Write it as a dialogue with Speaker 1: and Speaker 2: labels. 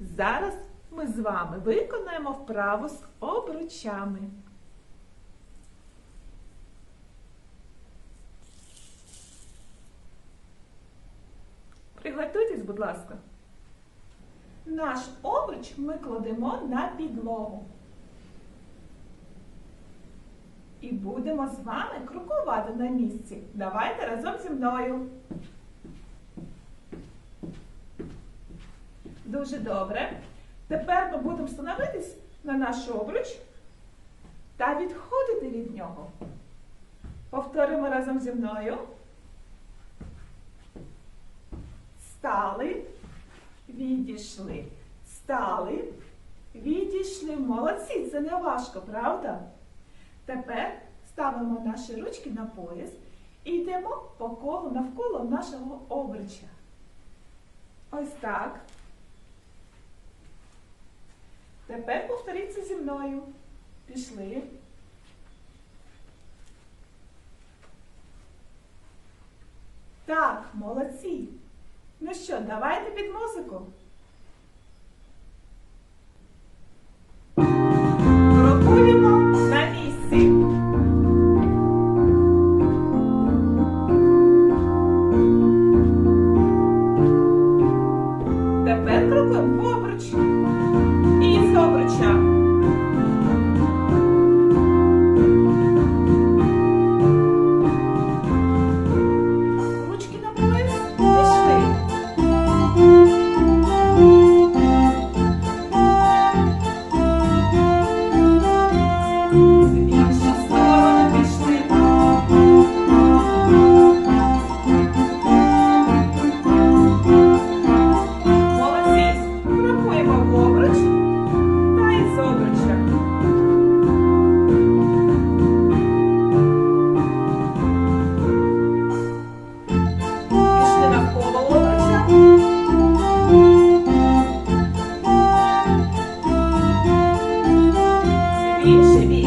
Speaker 1: Зараз ми з вами виконаємо вправу з обручами. Приготуйтесь, будь ласка. Наш обруч ми кладемо на підлогу. І будемо з вами крокувати на місці. Давайте разом зі мною. Дуже добре. Тепер ми будемо становитись на наш обруч та відходити від нього. Повторимо разом зі мною. Стали, відійшли. Стали, відійшли. Молодці, це не важко, правда? Тепер ставимо наші ручки на пояс і йдемо по колу навколо нашого обруча. Ось так. Тепер повторіться зі мною. Пішли. Так, молодці. Ну що, давайте під музику. Тепер крокуємо в обруч. І з обруча Yes,